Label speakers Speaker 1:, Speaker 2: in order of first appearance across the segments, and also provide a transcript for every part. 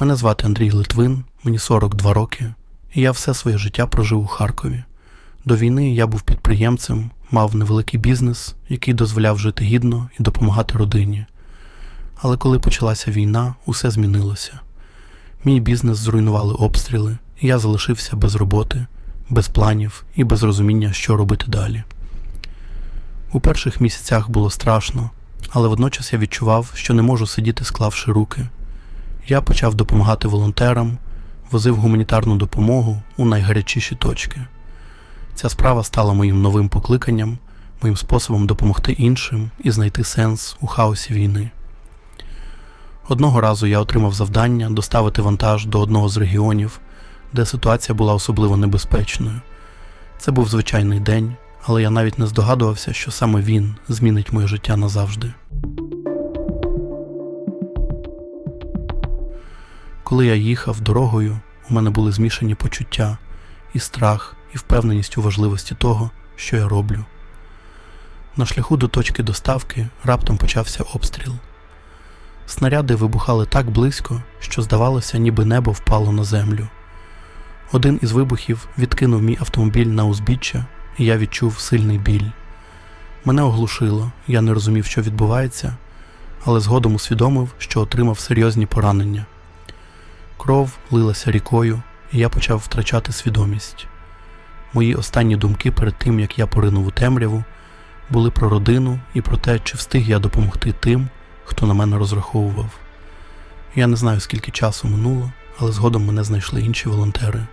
Speaker 1: Мене звати Андрій Литвин, мені 42 роки, і я все своє життя прожив у Харкові. До війни я був підприємцем, мав невеликий бізнес, який дозволяв жити гідно і допомагати родині. Але коли почалася війна, усе змінилося. Мій бізнес зруйнували обстріли, і я залишився без роботи, без планів і без розуміння, що робити далі. У перших місяцях було страшно, але водночас я відчував, що не можу сидіти, склавши руки. Я почав допомагати волонтерам, возив гуманітарну допомогу у найгарячіші точки. Ця справа стала моїм новим покликанням, моїм способом допомогти іншим і знайти сенс у хаосі війни. Одного разу я отримав завдання доставити вантаж до одного з регіонів, де ситуація була особливо небезпечною. Це був звичайний день, але я навіть не здогадувався, що саме він змінить моє життя назавжди. Коли я їхав дорогою, у мене були змішані почуття, і страх, і впевненість у важливості того, що я роблю. На шляху до точки доставки раптом почався обстріл. Снаряди вибухали так близько, що здавалося, ніби небо впало на землю. Один із вибухів відкинув мій автомобіль на узбіччя, і я відчув сильний біль. Мене оглушило, я не розумів, що відбувається, але згодом усвідомив, що отримав серйозні поранення. Кров лилася рікою, і я почав втрачати свідомість. Мої останні думки перед тим, як я поринув у темряву, були про родину і про те, чи встиг я допомогти тим, хто на мене розраховував. Я не знаю, скільки часу минуло, але згодом мене знайшли інші волонтери.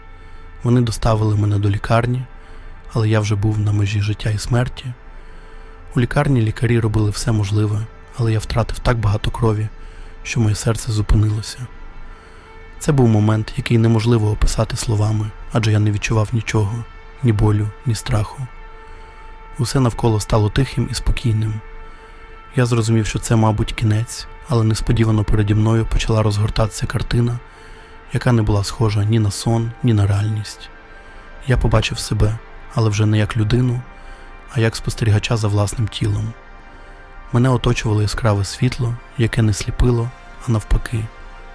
Speaker 1: Вони доставили мене до лікарні, але я вже був на межі життя і смерті. У лікарні лікарі робили все можливе, але я втратив так багато крові, що моє серце зупинилося. Це був момент, який неможливо описати словами, адже я не відчував нічого, ні болю, ні страху. Усе навколо стало тихим і спокійним. Я зрозумів, що це, мабуть, кінець, але несподівано переді мною почала розгортатися картина, яка не була схожа ні на сон, ні на реальність. Я побачив себе, але вже не як людину, а як спостерігача за власним тілом. Мене оточувало яскраве світло, яке не сліпило, а навпаки,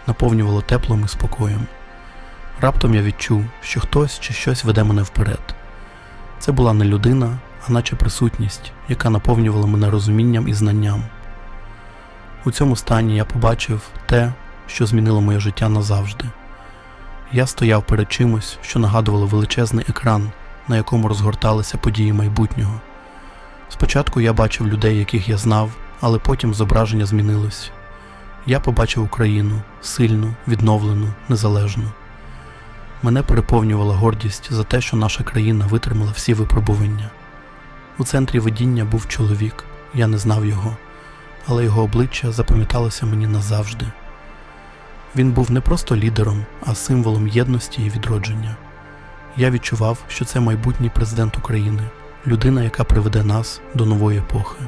Speaker 1: наповнювало теплом і спокоєм. Раптом я відчув, що хтось чи щось веде мене вперед. Це була не людина, а наче присутність, яка наповнювала мене розумінням і знанням. У цьому стані я побачив те, що змінило моє життя назавжди. Я стояв перед чимось, що нагадувало величезний екран, на якому розгорталися події майбутнього. Спочатку я бачив людей, яких я знав, але потім зображення змінилось. Я побачив Україну сильну, відновлену, незалежну. Мене переповнювала гордість за те, що наша країна витримала всі випробування. У центрі видіння був чоловік, я не знав його, але його обличчя запам'яталося мені назавжди. Він був не просто лідером, а символом єдності і відродження. Я відчував, що це майбутній президент України, людина, яка приведе нас до нової епохи.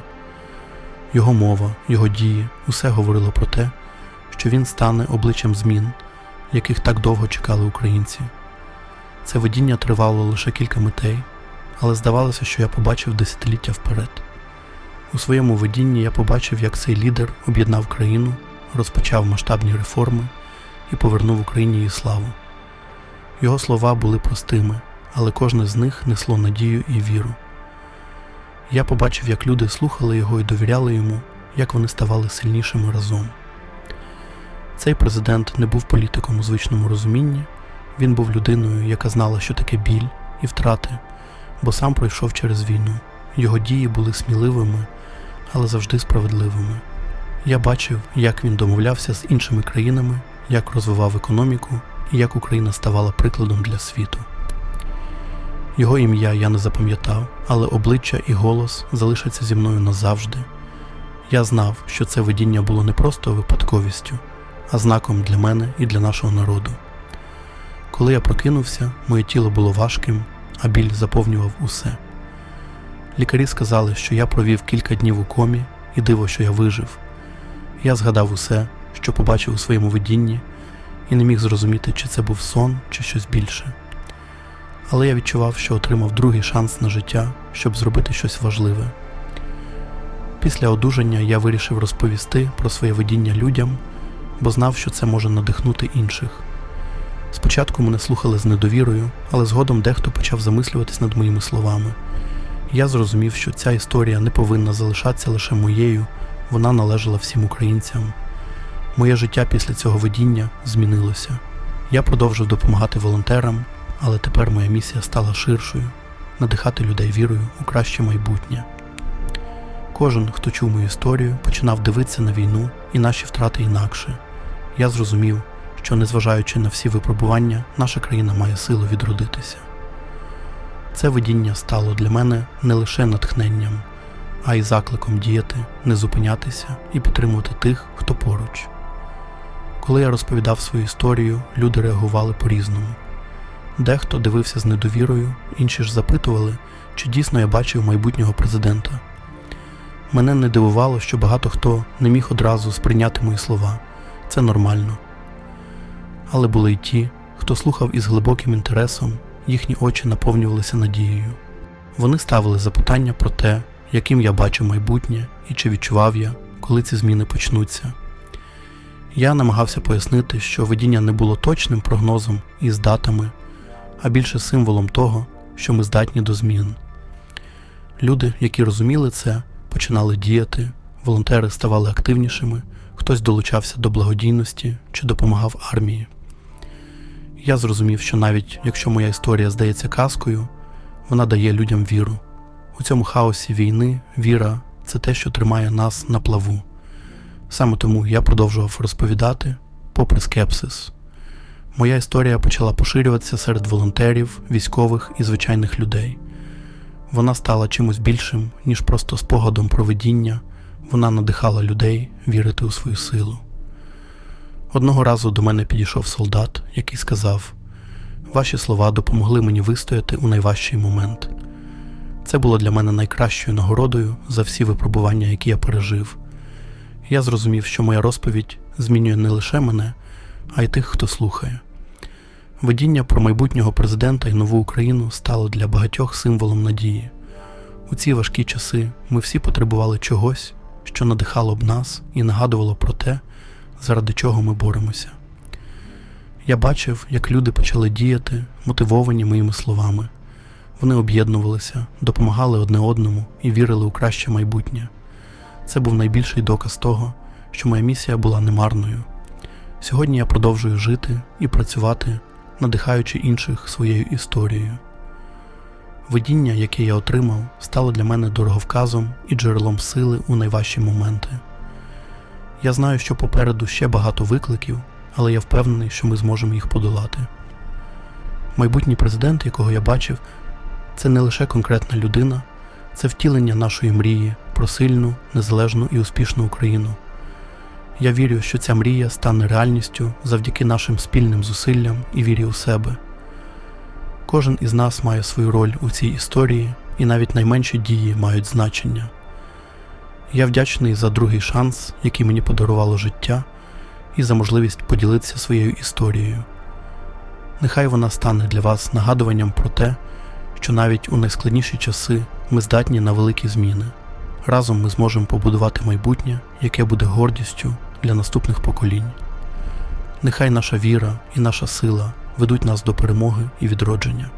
Speaker 1: Його мова, його дії, усе говорило про те, що він стане обличчям змін, яких так довго чекали українці. Це видіння тривало лише кілька митей, але здавалося, що я побачив десятиліття вперед. У своєму видінні я побачив, як цей лідер об'єднав країну, розпочав масштабні реформи і повернув Україні її славу. Його слова були простими, але кожне з них несло надію і віру. Я побачив, як люди слухали його і довіряли йому, як вони ставали сильнішими разом. Цей президент не був політиком у звичному розумінні, він був людиною, яка знала, що таке біль і втрати, бо сам пройшов через війну. Його дії були сміливими, але завжди справедливими. Я бачив, як він домовлявся з іншими країнами, як розвивав економіку і як Україна ставала прикладом для світу. Його ім'я я не запам'ятав, але обличчя і голос залишаться зі мною назавжди. Я знав, що це видіння було не просто випадковістю, а знаком для мене і для нашого народу. Коли я прокинувся, моє тіло було важким, а біль заповнював усе. Лікарі сказали, що я провів кілька днів у комі і диво, що я вижив. Я згадав усе, що побачив у своєму видінні, і не міг зрозуміти, чи це був сон, чи щось більше. Але я відчував, що отримав другий шанс на життя, щоб зробити щось важливе. Після одужання я вирішив розповісти про своє видіння людям, бо знав, що це може надихнути інших. Спочатку мене слухали з недовірою, але згодом дехто почав замислюватись над моїми словами. Я зрозумів, що ця історія не повинна залишатися лише моєю, вона належала всім українцям. Моє життя після цього видіння змінилося. Я продовжив допомагати волонтерам, але тепер моя місія стала ширшою надихати людей вірою у краще майбутнє. Кожен, хто чув мою історію, починав дивитися на війну і наші втрати інакше. Я зрозумів, що, незважаючи на всі випробування, наша країна має силу відродитися. Це видіння стало для мене не лише натхненням, а й закликом діяти, не зупинятися і підтримувати тих, хто поруч. Коли я розповідав свою історію, люди реагували по-різному. Дехто дивився з недовірою, інші ж запитували, чи дійсно я бачив майбутнього президента. Мене не дивувало, що багато хто не міг одразу сприйняти мої слова. Це нормально. Але були й ті, хто слухав із глибоким інтересом, їхні очі наповнювалися надією. Вони ставили запитання про те, яким я бачу майбутнє і чи відчував я, коли ці зміни почнуться. Я намагався пояснити, що видіння не було точним прогнозом із датами, а більше символом того, що ми здатні до змін. Люди, які розуміли це, починали діяти, волонтери ставали активнішими, хтось долучався до благодійності чи допомагав армії. Я зрозумів, що навіть якщо моя історія здається казкою, вона дає людям віру. У цьому хаосі війни віра це те, що тримає нас на плаву. Саме тому я продовжував розповідати, попри скепсис. Моя історія почала поширюватися серед волонтерів, військових і звичайних людей. Вона стала чимось більшим, ніж просто спогадом про видіння, вона надихала людей вірити у свою силу. Одного разу до мене підійшов солдат, який сказав: Ваші слова допомогли мені вистояти у найважчий момент. Це було для мене найкращою нагородою за всі випробування, які я пережив. Я зрозумів, що моя розповідь змінює не лише мене, а й тих, хто слухає. Видіння про майбутнього президента і нову Україну стало для багатьох символом надії. У ці важкі часи ми всі потребували чогось, що надихало б нас і нагадувало про те, заради чого ми боремося. Я бачив, як люди почали діяти, мотивовані моїми словами. Вони об'єднувалися, допомагали одне одному і вірили у краще майбутнє. Це був найбільший доказ того, що моя місія була немарною. Сьогодні я продовжую жити і працювати, надихаючи інших своєю історією. Видіння, яке я отримав, стало для мене дороговказом і джерелом сили у найважчі моменти. Я знаю, що попереду ще багато викликів, але я впевнений, що ми зможемо їх подолати. Майбутній президент, якого я бачив, це не лише конкретна людина, це втілення нашої мрії про сильну, незалежну і успішну Україну. Я вірю, що ця мрія стане реальністю завдяки нашим спільним зусиллям і вірі у себе. Кожен із нас має свою роль у цій історії, і навіть найменші дії мають значення. Я вдячний за другий шанс, який мені подарувало життя, і за можливість поділитися своєю історією. Нехай вона стане для вас нагадуванням про те, що навіть у найскладніші часи ми здатні на великі зміни. Разом ми зможемо побудувати майбутнє, яке буде гордістю для наступних поколінь. Нехай наша віра і наша сила ведуть нас до перемоги і відродження.